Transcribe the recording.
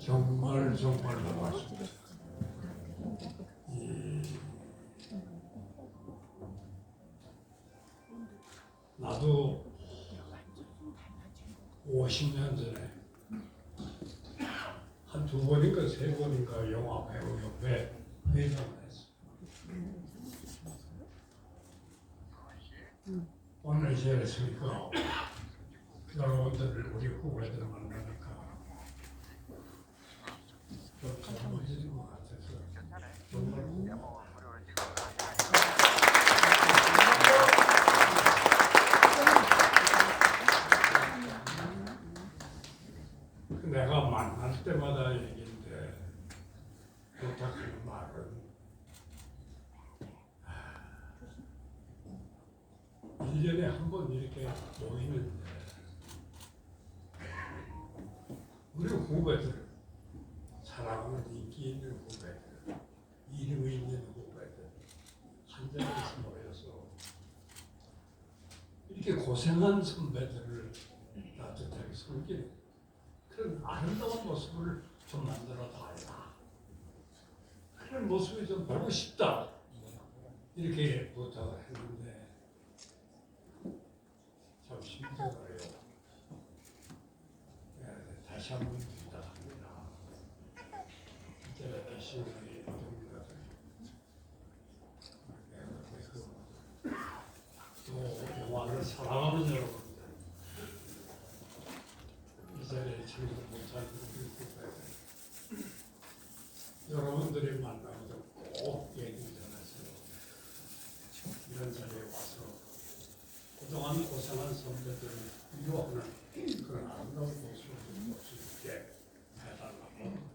정말 정말 고맙습니다. 이, 나도 50년 전에 한 두 번인가 세 번인가 영화 배우 협회 회장을 했어. 오늘 지냈으니까 여러분들을 우리 후배들 만나니까 좀 잘못해진 것 같아서 정말 고마워. 내가 만날 때마다 얘기인데 부탁하는 말은? 하, 1년에 한 번 이렇게 모이는데 우리 후배들 사랑하는 인기 있는 후배들 이름이 있는 후배들 한 자리에서 모여서 이렇게 고생한 선배들을 따뜻하게 섬기는 그런 아름다운 모습을 좀 만들어 달라. 그런 모습이 좀 보고 싶다. 이렇게 부탁을 했는데 참 힘들어요. 네, 다시 한번 부탁합니다. 이제 다시 동료들 또 영화를 사랑하는 여러분들 이 자리에 참석 못한 여러분들이 만나고도 꼭 얘기 전하세요. 이런 자리에 와서 그동안 고생한 선배들을 위로하는 그런 아름다운 모습을 볼수 있게 해달라고